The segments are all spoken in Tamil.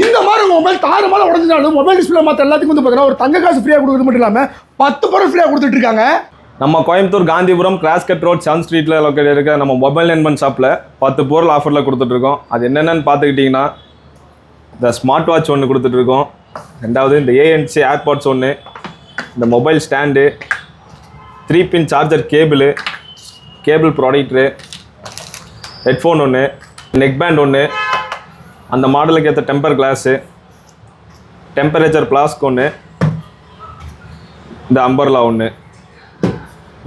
இந்த மாதிரி மொபைல் தாறு மாதிரி உடஞ்சினாலும் மொபைல் டிஸ்பிளே மற்ற எல்லாத்துக்கும் வந்து பார்த்தீங்கன்னா ஒரு தங்க காசு ஃப்ரீயாக கொடுக்குறது மட்டும் இல்லாமல் பத்து பொருள் ஃப்ரீயாக கொடுத்துட்டு இருக்காங்க. நம்ம Coimbatore Gandhipuram cross cut road Sun ஸ்ட்ரீட்டில் லொக்கேட் இருக்க நம்ம மொபைல் நண்பன் ஷாப்பில் பத்து பொருள் ஆஃபரில் கொடுத்துட்ருக்கோம் அது என்னென்னு பார்த்துக்கிட்டிங்கன்னா இந்த ஸ்மார்ட் வாட்ச் ஒன்று கொடுத்துட்ருக்கோம் ரெண்டாவது இந்த ஏஎன்சி ஏர்பாட்ஸ் ஒன்று இந்த mobile stand three pin charger cable cable ப்ராடக்ட்ரு headphone ஒன்று நெக் பேண்ட் ஒன்று அந்த மாடலுக்கு ஏற்ற டெம்பர் கிளாஸு டெம்பரேச்சர் ஃப்ளாஸ்க் ஒன்று இந்த அம்பர்லா ஒன்று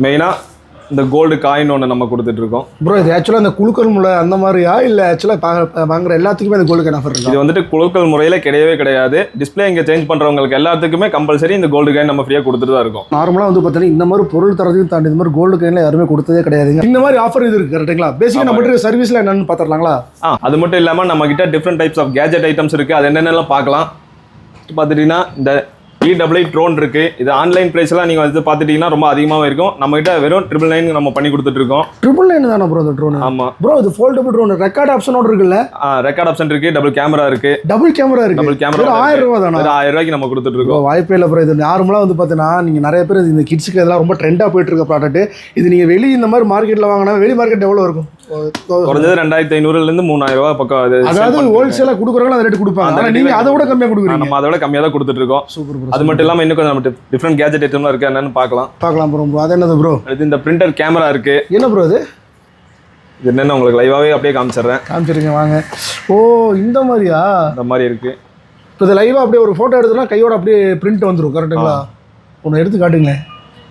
மெயினாக இந்த கோல்டு காயின் ஒன்று நம்ம கொடுத்துட்ருக்கோம் ப்ரோ இது ஆக்சுவலாக இந்த குழுக்கள் முறை அந்த மாதிரியா? இல்லை ஆக்சுவலாக வாங்குற எல்லாத்துக்குமே இந்த கோல்டு கேன் ஆஃபர் இது வந்துட்டு குழுக்கள் முறையில் கிடையவே கிடையாது. டிஸ்ப்ளே இங்கே சேஞ்ச் பண்ணுறவங்களுக்கு எல்லாத்துக்குமே கம்பல்சரி இந்த கோல்டு காயின் நம்ம ஃப்ரீயாக கொடுத்துட்டு தான் இருக்கோம். நார்மலாக வந்து பார்த்தீங்கன்னா இந்த மாதிரி பொருள் தரதையும் தாண்டி இந்த மாதிரி கோல்டு கைனில் யாருமே கொடுத்ததே கிடையாதுங்க இந்த மாதிரி ஆஃபர் இது இருக்கு கரெக்டுங்களா பேசிக்காக நம்ம சர்வீஸில் என்னன்னு பார்த்துடலாங்களா ஆ அது மட்டும் இல்லாமல் நம்மக்கிட்ட different types of gadget items இருக்குது அது என்னென்னலாம் பார்க்கலாம். பார்த்துட்டிங்கன்னா இந்த E இடபிள்யூ ட்ரோன் இருக்குது இது ஆன்லைன் ப்ரைஸ்லாம் நீங்கள் வந்து பார்த்துட்டிங்கன்னா ரொம்ப அதிகமாகவே இருக்கும். நம்மகிட்ட வெறும் ட்ரிபிள் நைன் நம்ம பண்ணி கொடுத்துட்ருக்கோம். ட்ரிபிள் நைன் தானே ப்ரோ இந்த ட்ரோன் ஆமாம் ப்ரோ இது ஃபோல்டபுள் ட்ரோன் ரெக்கார்ட் ஆப்ஷனோட இருக்குல்ல? ரெக்கார்ட் ஆப்ஷன் இருக்குது டபுள் கேமரா இருக்குது டபுள் கேமரா இருக்கு. டபுள் கேமரா ஆயிரம் ரூபா தானா? ஆயிரம் ரூபாய்க்கு நம்ம கொடுத்துட்ருக்கோம். ப்ரோ வாய்ப்பே இல்லை ப்ரோ இது நார்மலாக வந்து பார்த்தீங்கன்னா நீங்கள் நிறைய பேர் இந்த கிட்ஸுக்கு இதெல்லாம் ரொம்ப ட்ரெண்டாக போயிட்டு இருக்க ப்ராடக்ட் இது நீங்கள் வெளி இந்த மாதிரி மார்க்கெட்டில் வாங்கினா வெளி மார்க்கெட் எவ்வளோ இருக்கும்? குறைஞ்சது ரெண்டாயிரத்தி ஐநூறுலேருந்து மூணாயிரம் ரூபாய் பக்கம் அது அதாவது ஹோல்சேலாக கொடுக்குறவங்க அந்த ரேட்டு கொடுப்பாங்க ஆனால் நீங்கள் அதை விட கம்மியாக கொடுக்குறீங்க. நம்ம அதை விட கம்மியாக தான் கொடுத்துட்ருக்கோம் சூப்பர் ப்ரோ அது மட்டும் இல்லாமல் இன்னும் கொஞ்சம் நம்ம டிஃப்ரெண்ட் கேஜெட் ஐட்டம்லாம் இருக்குது என்னன்னு பார்க்கலாம். பார்க்கலாம் ப்ரோ அது என்னது ப்ரோ அடுத்து இந்த பிரிண்டர் கேமரா இருக்குது என்ன ப்ரோ இது இது என்னென்ன உங்களுக்கு லைவாகவே அப்படியே காமிச்சிடுறேன். காமிச்சிருங்க வாங்க. ஓ இந்த மாதிரியா? இந்த மாதிரி இருக்குது இப்போ இது லைவாக அப்படியே ஒரு ஃபோட்டோ எடுத்தோம்னா கையோட அப்படியே பிரிண்ட் வந்துடும் கரெக்டுங்களா ஒன்று எடுத்து காட்டுங்களேன்.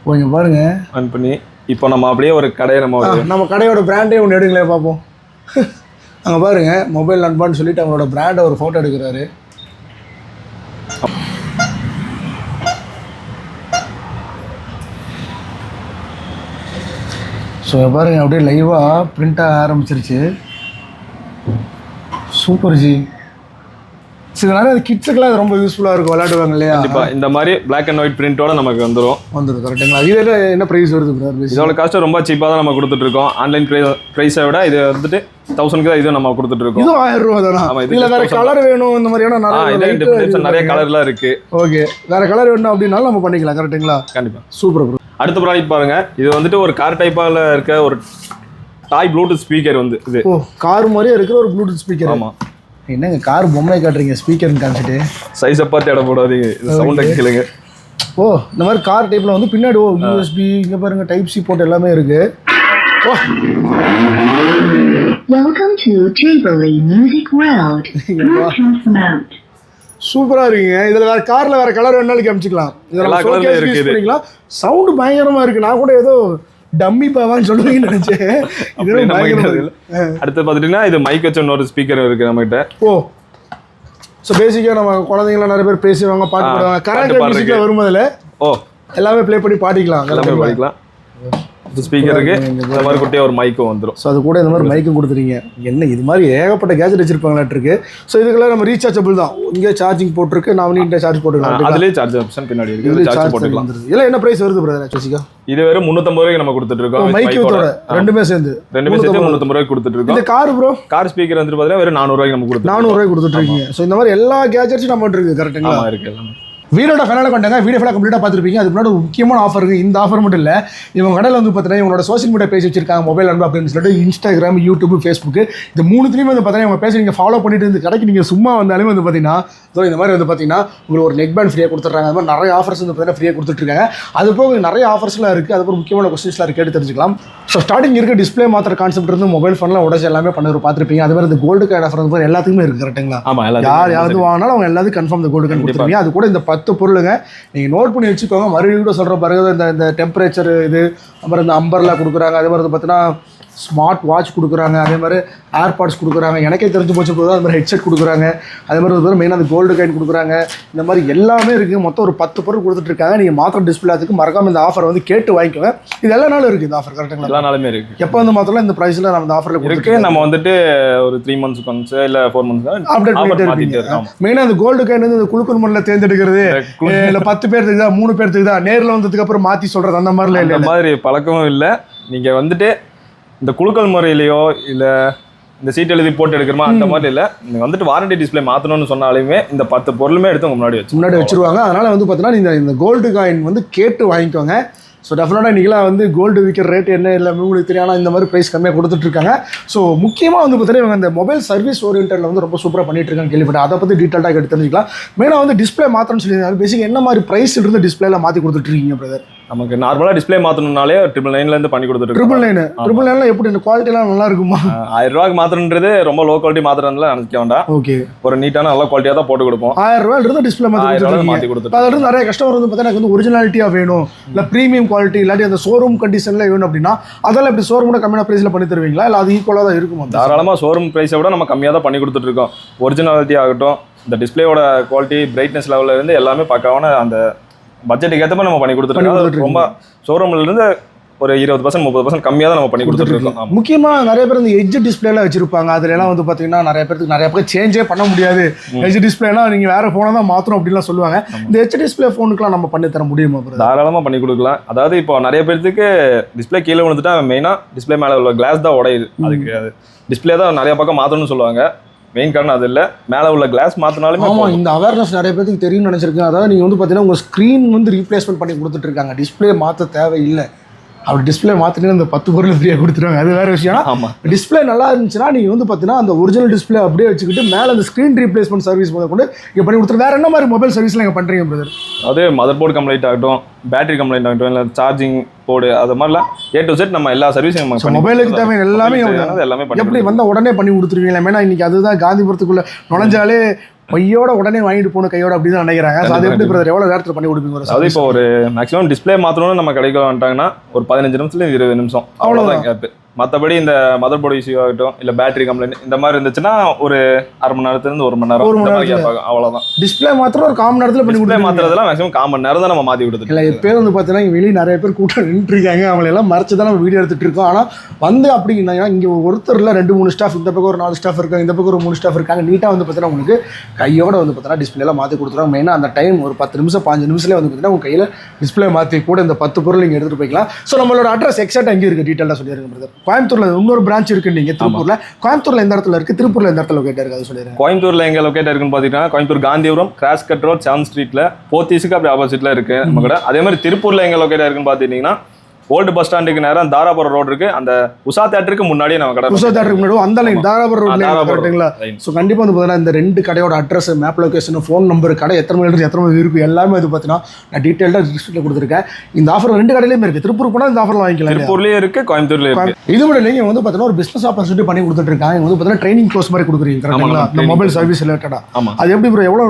ஓ இங்க பாருங்க. ஆன் பண்ணி. இப்போ நம்ம அப்படியே ஒரு கடையை நம்ம நம்ம கடையோட பிராண்டே ஒன்று எடுங்களேன் பார்ப்போம். அங்கே பாருங்க மொபைல் நண்பான்னு சொல்லிட்டு அவங்களோட பிராண்டை ஒரு ஃபோட்டோ எடுக்கிறாரு. ஸோ பாருங்க அப்படியே லைவாக பிரிண்ட் ஆக ஆரம்பிச்சிருச்சு. சூப்பர் ஜி. சில நேரம் அது கிட்ஸுக்கெல்லாம் அது ரொம்ப யூஸ்ஃபுல்லாக இருக்கும். விளையாடுவாங்க இல்லையா? கண்டிப்பா. இந்த மாதிரி பிளாக் அண்ட் ஒயிட் பிரிண்டோட நமக்கு வந்துடும் வந்துடும் கரெக்டுங்களா இது என்ன- ப்ரைஸ் வருது பிரதர் இதோட காஸ்ட் ரொம்ப சீப்பாக தான் நம்ம கொடுத்துட்டு இருக்கோம் ஆன்லைன் ப்ரைஸை விட இது வந்துட்டு தௌசண்ட்க்கு தான் இதுவும் நம்ம கொடுத்துட்டு இருக்கோம் இதுவும் ஆயிரம் ரூபா தானா? இது இல்ல வேற 1000 கலர் வேணும் இந்த மாதிரியான நிறைய இதே நிறைய கலர்லாம் இருக்கு. ஓகே வேற கலர் வேணும் அப்படின்னாலும் நம்ம பண்ணிக்கலாம். கரெக்ட்டுங்களா கண்டிப்பா. சூப்பர் ப்ரோ அடுத்த ப்ராடக்ட் பாருங்க. இது வந்துட்டு ஒரு கார் டைப்பால இருக்க ஒரு டாய் ப்ளூடூத் ஸ்பீக்கர் வந்து இது. ஓ கார் மாதிரியே இருக்கிற ஒரு ப்ளூடூத் ஸ்பீக்கர் ஆமா. என்னங்க கார் பொம்மை காட்டுறீங்க ஸ்பீக்கர்னு காமிச்சிட்டு? சைஸை பார்த்து இடம் போடாதீங்க. சவுண்டை கேளுங்க. ஓ இந்த மாதிரி கார் டைப்ல வந்து பின்னாடி ஓ யூஎஸ்பி இங்க பாருங்க டைப் சி போட்டு எல்லாமே இருக்கு. ஓ. Welcome to Jubilee Music World. சூப்பரா இருக்குங்க. இதுல வேற கார்ல வேற கலர் வேணாலும் காமிச்சிக்கலாம். எல்லா colourலயும் இருக்கு இது. பண்ணிக்கலாம். சவுண்ட் பயங்கரமா இருக்கு. நான் கூட ஏதோ டம்மி பாவான்னு சொல்லுவீங்கன்னு நினைச்சேன். அடுத்து பார்த்துட்டீங்கன்னா இது மைக் வச்ச இன்னொரு ஸ்பீக்கர் இருக்கு நம்ம கிட்ட ஓ. ஸோ பேசிக்காக நம்ம குழந்தைங்களாம் நிறைய பேர் பேசுவாங்க பாட்டு பாடுவாங்க. கராக்கே. மியூசிக்கில் வரும்போதில் ஓ. எல்லாமே ப்ளே பண்ணி பாடிக்கலாம். எல்லாமே படிக்கலாம். ஸ்பீக்கர் இருக்கு இந்த மாதிரி குட்டியா ஒரு மைக்கும் வந்துடும் ஸோ அது கூட இந்த மாதிரி மைக்கும் கொடுத்துறீங்க. என்ன இது மாதிரி ஏகப்பட்ட கேஜெட் வச்சிருப்பாங்களாட்டு இருக்கு ஸோ இதுக்கெல்லாம் நம்ம ரீசார்ஜபிள் தான். இங்கே சார்ஜிங் போட்டிருக்கு நான் நீட்டை சார்ஜ் போட்டுக்கலாம். அதுலயே சார்ஜ் ஆப்ஷன் பின்னாடி இருக்கு. இதுல சார்ஜ் போட்டுக்கலாம். இல்லை என்ன ப்ரைஸ் வருது பிரதர் பேசிக்கா இது வெறும் முந்நூற்றம்பது ரூபாய்க்கு நம்ம கொடுத்துட்டு இருக்கோம். வித்தோட ரெண்டுமே சேர்ந்து. ரெண்டுமே சேர்த்து முந்நூற்றம்பது ரூபாய்க்கு கொடுத்துட்டு இருக்கோம் இந்த கார் ப்ரோ கார் ஸ்பீக்கர் வந்து பார்த்தீங்கன்னா வெறும் நானூறுவாய்க்கு நம்ம கொடுத்துருக்கோம் நானூறுரூவாய் கொடுத்துட்டு இருக்கீங்க ஸோ இந்த மாதிரி எல்லா கேஜெட்ஸும் நம்ம இருக்கு கரெக்ட்டுங்களா ஆமா இருக்கு எல்லாமே. வீடியோட ஃபைனலாக கொண்டாங்க. வீடியோ ஃபுல்லாக கம்ப்ளீட்டாக பார்த்துருப்பீங்க. அதுக்கு முன்னாடி ஒரு முக்கியமான ஆஃபர் இருக்குது இந்த ஆஃபர் மட்டும் இல்லை. இவங்க கடையில் வந்து பார்த்தீங்கன்னா இவங்களோட சோஷியல் மீடியா பேஜ் வச்சிருக்காங்க. மொபைல் அன்பு அப்படின்னு சொல்லிட்டு இன்ஸ்டாகிராம் யூடியூப் ஃபேஸ்புக் இந்த மூணுத்துலேயுமே வந்து பார்த்தீங்கன்னா இவங்க பேஜ் நீங்கள் ஃபாலோ பண்ணிட்டு இந்த கடைக்கு நீங்கள் சும்மா வந்தாலுமே வந்து பார்த்தீங்கன்னா ஸோ இந்த மாதிரி வந்து பார்த்தீங்கன்னா உங்களுக்கு ஒரு நெக் பேண்ட் ஃப்ரீயாக கொடுத்துட்றாங்க. அது மாதிரி நிறைய ஆஃபர்ஸ் வந்து பார்த்தீங்கன்னா ஃப்ரீயாக கொடுத்துட்ருக்காங்க அது போக நிறைய ஆஃபர்ஸ்லாம் இருக்குது அது போக முக்கியமான கொஸ்டின்ஸ்லாம் இருக்குது கேட்டு தெரிஞ்சுக்கலாம். ஸோ ஸ்டார்டிங் இருக்க. டிஸ்ப்ளே மாத்திர கான்செப்ட் இருந்து மொபைல் ஃபோன்லாம் உடச்சு எல்லாமே பண்ணி பார்த்துருப்பீங்க. அது மாதிரி இந்த கோல்டு கார்டு ஆஃபர் வந்து எல்லாத்துக்குமே இருக்குது கரெக்ட்டுங்களா ஆமா யார் யாவது வாங்கினாலும் அவங்க எல்லாத்துக்கும் கன்ஃபார்ம் இந்த கோல்டு கன் கொடுத்துருவீங்க. அது கூட இந்த பத்து பொருளுங்க. நீங்கள் நோட் பண்ணி வச்சுக்கோங்க. மறுபடியும் கூட சொல்கிற பாருங்க இந்த இந்த டெம்பரேச்சர் இது அப்புறம் இந்த அம்பர்லாம் கொடுக்குறாங்க. அதே மாதிரி வந்து பார்த்தீங்கன்னா ஸ்மார்ட் வாட்ச் கொடுக்குறாங்க அதே மாதிரி ஏர்பாட்ஸ் கொடுக்குறாங்க எனக்கே தெரிஞ்சு போச்சு போது அது மாதிரி ஹெட்செட் கொடுக்குறாங்க அதே மாதிரி வந்து மெயினாக அந்த கோல்டு கைன் கொடுக்குறாங்க இந்த மாதிரி எல்லாமே இருக்குது மொத்தம் ஒரு பத்து பொருள் கொடுத்துட்ருக்காங்க நீங்கள் மாத்திரம் டிஸ்பிளே அதுக்கு மறக்காம இந்த ஆஃபர் வந்து கேட்டு வாங்கிக்கோங்க. இது எல்லா நாளும் இருக்குது இந்த ஆஃபர் கரெக்டுங்களா எல்லா நாளுமே இருக்கு. எப்போ வந்து மாத்திரம் இந்த ப்ரைஸில் நம்ம இந்த ஆஃபரில் இருக்கு. நம்ம வந்துட்டு ஒரு த்ரீ மந்த்ஸ் ஒன்ஸ் இல்ல ஃபோர் மந்த்ஸ் அப்டேட் பண்ணிட்டே மெயினாக அந்த கோல்டு கைன் வந்து இந்த குழுக்கள் முறையில் தேர்ந்தெடுக்கிறது. இல்ல பத்து பேர்த்துக்கு தான் மூணு பேர்த்துக்கு தான். நேர்ல வந்ததுக்கு அப்புறம் மாத்தி சொல்றது அந்த மாதிரிலாம் இந்த இல்ல மாதிரி பழக்கமும் இல்லை. நீங்க வந்துட்டு இந்த குலுக்கல் முறையிலையோ இல்ல இந்த சீட் எழுதி போட்டு எடுக்கிறோமா அந்த மாதிரி இல்லை. நீங்க வந்துட்டு வாரண்டி டிஸ்ப்ளே மாத்தணும்னு சொன்னாலுமே இந்த பத்து பொருளுமே எடுத்து முன்னாடி வச்சு முன்னாடி வச்சிருவாங்க. அதனால வந்து பார்த்தீங்கன்னா இந்த இந்த கோல்டு காயின் வந்து கேட்டு வாங்கிக்கோங்க. ஸோ டெஃபினட்டாக இன்றைக்கெலாம் வந்து கோல்டு விற்கிற ரேட் என்ன எல்லாமே உங்களுக்கு தெரியும் ஆனால் இந்த மாதிரி ப்ரைஸ் கம்மியாக கொடுத்துட்ருக்காங்க ஸோ முக்கியமாக வந்து பார்த்தீங்கன்னா இவங்க இந்த மொபைல் சர்வீஸ் ஓரியன்டில் வந்து ரொம்ப சூப்பராக பண்ணிட்டு இருக்காங்க கேள்விப்பட்டேன். அதை பற்றி டீட்டெயிலாக எடுத்து தெரிஞ்சுக்கலாம். மெயினாக வந்து டிஸ்ப்ளே மாற்றணும்னு சொல்லி பேசிக் என்ன மாதிரி ப்ரைஸ் இருந்து டிஸ்பிளேல மாற்றி கொடுத்துட்ருக்கீங்க பிரதர் நமக்கு நார்மலா டிஸ்ப்ளே மாத்தணும்னாலே ட்ரிபிள் நைன்ல இருந்து பண்ணி கொடுத்துட்டு ட்ரிபிள் நைனு ட்ரிபிள் நைனில் எப்படி இந்த குவாலிட்டிலாம் நல்லா இருக்குமா? ஆயிரம் ரூபாய்க்கு மாத்திரன்றது ரொம்ப லோ குவாலிட்டி மாத்திரம்ல நினைக்க வேண்டாம். ஓகே ஒரு நீட்டான நல்ல குவாலிட்டியா தான் போட்டு கொடுப்போம். ஆயிரம் ரூபாயில இருந்து டிஸ்பிளே மாற்றி ரூபாய் கொடுத்துட்டு அதில் இருந்து நிறைய கஸ்டமர் வந்து பார்த்தீங்கன்னா எனக்கு வந்து ஒரிஜினாலிட்டியாக வேணும் இல்லை ப்ரீமியம் குவாலிட்டி இல்லாட்டி அந்த ஷோரூம் கண்டிஷனில் வேணும் அப்படின்னா அதெல்லாம் இப்படி ஷோரூமோட கம்மியான ப்ரைஸில் பண்ணி தருவீங்களா? இல்லை அது ஈக்குவலாக தான் இருக்குமா? தாராளமா ஷோரூம் பிரைஸை விட நம்ம கம்மியா தான் பண்ணி கொடுத்துட்டு இருக்கோம். ஒரிஜினாலிட்டி ஆகட்டும் இந்த டிஸ்பிளேயோட குவாலிட்டி பிரைட்னஸ் லெவல்ல இருந்து எல்லாமே பக்காவான அந்த பட்ஜெட்டுக்கு ஏற்ற மாதிரி நம்ம பண்ணி அது ரொம்ப ஷோரூம்ல இருந்து ஒரு இருபது பர்சன்ட் முப்பது பர்சன்ட் கம்மியா தான் நம்ம பண்ணி கொடுத்துட்டு இருக்கோம். ஆமா. முக்கியமாக நிறைய பேர் இந்த எட்ஜ் டிஸ்பிளேல வச்சிருப்பாங்க. அதுல எல்லாம் வந்து பார்த்தீங்கன்னா நிறைய பேருக்கு நிறைய பேர் சேஞ்சே பண்ண முடியாது. எட்ஜ் டிஸ்பிளேனா நீங்கள் வேற ஃபோனை தான் மாற்றணும் அப்படின்லாம் சொல்லுவாங்க. இந்த எச் டிஸ்பிளே ஃபோனுக்குலாம் நம்ம பண்ணி தர முடியுமா பிரதர் தாராளமா பண்ணி கொடுக்கலாம். அதாவது இப்போ நிறைய பேர்த்துக்கு டிஸ்பிளே கீழே விழுந்துட்டா மெயினா டிஸ்பிளே மேல உள்ள கிளாஸ் தான் உடையுது. அதுக்கு அது டிஸ்பிளே தான் நிறைய பக்கம் மாத்தணும்னு சொல்லுவாங்க. மெயின் காரணம் அது இல்ல. மேல உள்ள கிளாஸ் மாத்தினாலுமே ஆமாம் இந்த அவேர்னஸ் நிறைய பேருக்கு தெரியும்னு நினச்சிருக்கேன். அதாவது நீங்கள் வந்து பார்த்தீங்கன்னா உங்கள் ஸ்க்ரீன் வந்து ரீப்ளேஸ்மெண்ட் பண்ணி கொடுத்துட்டு இருக்காங்க. டிஸ்பிளே மாற்ற தேவையில்லை. அப்படி டிஸ்பிளே மாற்றிட்டு அந்த பத்து பொருள் ஃப்ரீயாக கொடுத்துருவாங்க. அது வேற விஷயம். ஆமா. டிஸ்பிளே நல்லா இருந்துச்சுன்னா நீங்கள் வந்து பார்த்தீங்கன்னா அந்த ஒரிஜினல் டிஸ்பிளே அப்படியே வச்சுக்கிட்டு மேலே அந்த ஸ்க்ரீன் ரீப்ளேஸ்மெண்ட் சர்வீஸ் முதல் கொண்டு இங்கே பண்ணி கொடுத்துரு. வேற என்ன மாதிரி மொபைல் சர்வீஸ்லாம் இங்கே பண்ணுறீங்க பிரதர் அது மதர் போர்டு கம்ப்ளைண்ட் ஆகட்டும் பேட்டரி கம்ப்ளைண்ட் ஆகட்டும் இல்லை சார்ஜிங் போர்டு அது மாதிரிலாம் ஏ டு செட் நம்ம எல்லா சர்வீஸும் நம்ம மொபைலுக்கு. தேவையான எல்லாமே எல்லாமே எப்படி வந்தால் உடனே பண்ணி கொடுத்துருவீங்களா? ஏன்னா இன்னைக்கு அதுதான் காந்திபுரத்துக்குள்ள நுழைஞ்சாலே பையோட உடனே வாங்கிட்டு போகணும் கையோட அப்படி தான் நினைக்கிறாங்க அது எப்படி பிரதர் எவ்வளோ நேரத்தில் பண்ணி கொடுப்பீங்க ஒரு service? இப்போ ஒரு மேக்ஸிமம் டிஸ்பிளே மாற்றணும்னு நம்ம கடைக்கு வந்துட்டாங்கன்னா ஒரு பதினஞ்சு நிமிஷத்துல இருபது நிமிஷம். அவ்வளோதான் கேப் மற்றபடி இந்த மதர் போர்டு இஷ்யூ ஆகட்டும் இல்லை பேட்டரி கம்ப்ளைண்ட் இந்த மாதிரி இருந்துச்சுன்னா ஒரு அரை மணி நேரத்துல இருந்து ஒரு மணி நேரம் ஒரு மணி gap ஆகும் அவ்வளோதான் டிஸ்பிளே மாத்திரம் ஒரு காமன் நேரத்தில் பண்ணி டிஸ்பிளே மாத்துறதெல்லாம் மேக்ஸிமம் காமன் நேரம் தான் நம்ம மாற்றி கொடுத்துட்டு இல்லை பேர் வந்து பார்த்தீங்கன்னா வெளியே நிறைய பேர் கூட்டம் நின்றுருக்காங்க. அவங்களை எல்லாம் மறைச்சு தான் நம்ம வீடியோ எடுத்துட்டு இருக்கோம். ஆனால் வந்து அப்படின்னா இங்கே ஒருத்தர்ல ரெண்டு மூணு ஸ்டாஃப் இந்த பக்கம் ஒரு நாலு ஸ்டாஃப் இருக்காங்க இந்த பக்கம் ஒரு மூணு ஸ்டாஃப் இருக்காங்க. நீட்டாக வந்து பார்த்தீங்கன்னா உங்களுக்கு கையோட வந்து பார்த்தீங்கன்னா டிஸ்பிளேலாம் மாற்றி கொடுத்துருவாங்க. மெயினாக அந்த டைம் ஒரு பத்து நிமிஷம் பாஞ்சு நிமிஷத்துல வந்து பார்த்தீங்கன்னா உங்கள் கையில் டிஸ்பிளே மாற்றி கூட இந்த பத்து பொருள் நீங்கள் எடுத்துகிட்டு போய்க்கலாம். ஸோ நம்மளோட அட்ரஸ் எக்ஸாக்ட் அங்கே இருக்குது டீட்டெயிலாக சொல்லிடுங்க பிரதர் கோயம்புத்தூரில் இன்னொரு பிரான்ச் இருக்கு நீங்கள் திருப்பூரில். கோயம்புத்தூரில் எந்த இடத்துல இருக்குது திருப்பூரில் எந்த இடத்துல லொக்கேட் இருக்குது அது சொல்லிடுங்க. கோயம்புத்தூர்ல எங்க லொக்கேட் இருக்குன்னு பாத்தீங்கன்னா Coimbatore Gandhipuram cross cut road seven ஸ்ட்ரீட்ல போத்தீஸுக்கு அப்படி ஆப்போசிட்ல இருக்கு. நம்ம கடை. அதே மாதிரி திருப்பூர்ல எங்க லொக்கேட் இருக்குன்னு பாத்தீங்கன்னா ஓல்டு பஸ் ஸ்டாண்டுக்கு நேரம் தாராபுரம் ரோடு இருக்கு. அந்த உஷா தேட்டருக்கு முன்னாடியே நம்ம கடை புதுசாக தேட்டருக்கு முன்னாடி அந்த லைன் தாராபுரம் ரோட்ல line. ஸோ கண்டிப்பாக வந்து பார்த்தீங்கன்னா இந்த ரெண்டு கடையோட address map location phone number கடை எத்தனை மணி இருக்கு எத்தனை மணி இருக்கு எல்லாமே வந்து பார்த்தீங்கன்னா நான் டீட்டெயிலாக டிஸ்கிரிப்ஷனில் கொடுத்துருக்கேன். இந்த ஆஃபர் ரெண்டு கடையிலுமே இருக்குது திருப்பூர் போனால் இந்த ஆஃபரில் வாங்கிக்கலாம் இல்லையா? திருப்பூர்லயும் இருக்கு கோயம்புத்தூர்லயும் இருக்கு. இது மட்டும் இல்லைங்க வந்து பார்த்தீங்கன்னா ஒரு பிஸ்னஸ் ஆப்பர்ச்சுனிட்டி பண்ணி கொடுத்துட்டு இருக்காங்க வந்து பார்த்தீங்கன்னா ட்ரைனிங் கோர்ஸ் மாதிரி கொடுக்குறீங்க கரெக்டுங்களா ஆமாங்க, இந்த மொபைல். சர்வீஸ் ரிலேட்டடாக அது எப்படி ப்ரோ எவ்வளோ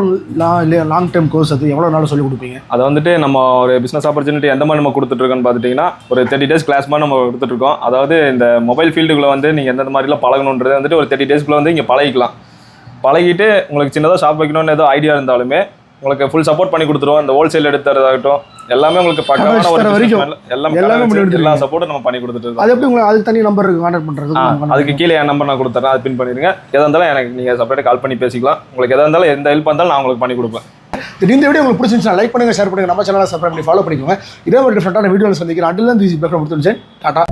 லாங் டைம் கோர்ஸ் அது? எவ்வளோ நாள் சொல்லி கொடுப்பீங்க? அதை வந்துட்டு நம்ம ஒரு பிசினஸ் ஆப்பர்ச்சுனிட்டி எந்த மாதிரி நம்ம கொடுத்துட்டு இருக்கோம்னு பார்த்துட்டீங்கன்னா ஒரு தேர்ட்டி டேஸ் கிளாஸ் மாதிரி நம்ம கொடுத்துட்டு இருக்கோம் அதாவது இந்த மொபைல் ஃபீல்டுக்குள்ள வந்து நீங்க எந்த மாதிரிலாம் பழகணுன்றது வந்துட்டு ஒரு தேர்ட்டி டேஸ்க்குள்ள வந்து இங்க பழகிக்கலாம். பழகிட்டு உங்களுக்கு சின்னதாக ஷாப் வைக்கணும்னு ஏதோ ஐடியா இருந்தாலுமே உங்களுக்கு ஃபுல் சப்போர்ட் பண்ணி கொடுத்துருவோம். இந்த ஹோல்சேல் எடுத்து தரதாகட்டும் எல்லாமே உங்களுக்கு பக்கமான ஒரு வரைக்கும். எல்லாமே எல்லா. சப்போர்ட்டும் நம்ம பண்ணி கொடுத்துட்டு அது எப்படி உங்களுக்கு அதுக்கு தனி நம்பர் கான்டாக்ட் பண்ணுறது அதுக்கு கீழே என் நம்பர் நான் கொடுத்துறேன். அது பின் பண்ணிருங்க. எதா இருந்தாலும் எனக்கு நீங்க செப்பரேட்டாக கால் பண்ணி பேசிக்கலாம். உங்களுக்கு எதா இருந்தாலும் எந்த ஹெல்ப் இருந்தாலும் நான் உங்களுக்கு பண்ணி கொடுப்பேன். இந்த வீடியோ உங்களுக்கு பிடிச்சிருந்துச்சுன்னா லைக் பண்ணுங்க ஷேர் பண்ணுங்க. நம்ம சேனலை சப்ஸ்கிரைப் பண்ணி ஃபாலோ பண்ணிக்கோங்க. இதே ஒரு டிஃப்ரெண்டான வீடியோவில் சந்திக்கிறேன். அண்டில் தான் தீசி பேப்பர் முடிச்சு டாடா